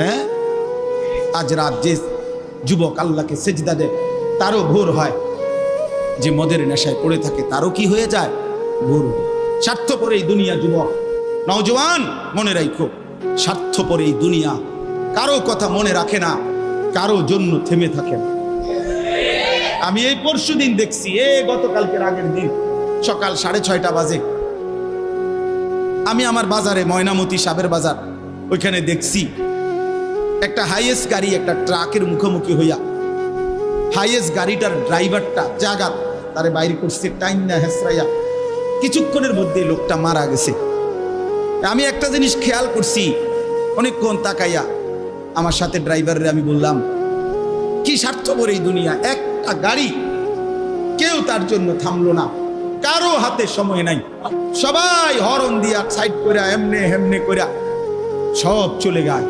হ্যাঁ? আজ রাত যে যুবক আল্লাহকে সেজদা দেয়, তারও ভোর হয়। যে মদের নেশায় পড়ে থাকে, তারও কি হয়ে যায়? ভোর। স্বার্থপর এই দুনিয়া যুবক। নওজওয়ান মনে রাখো স্বার্থপর এই দুনিয়া। কারও কথা মনে রাখে না, কারও জন্য থেমে থাকে না। আমি এই পরশু দিন দেখছি, এ গতকালকের আগের দিন, সকাল সাড়ে ছয়টা বাজে। আমি আমার বাজারে ময়নামতি সাবের বাজার, ওইখানে দেখছি একটা হাইয়েস্ট গাড়ি একটা ট্রাকের মুখোমুখি হইয়া হাইয়েস্ট গাড়িটার ড্রাইভারটা জাগাত তারে বাইরে করছে, টাইম না হেসরাইয়া। কিছুক্ষণের মধ্যে লোকটা মারা গেছে। আমি একটা জিনিস খেয়াল করছি, অনেকক্ষণ তাকাইয়া আমার সাথে ড্রাইভারের আমি বললাম, কি স্বার্থপর এই দুনিয়া? একটা গাড়ি কেউ তার জন্য থামলো না। কারও হাতে সময় নাই। সবাই হরন দিয়া সাইড করে এমনে হেমনে করে সব চলে গায়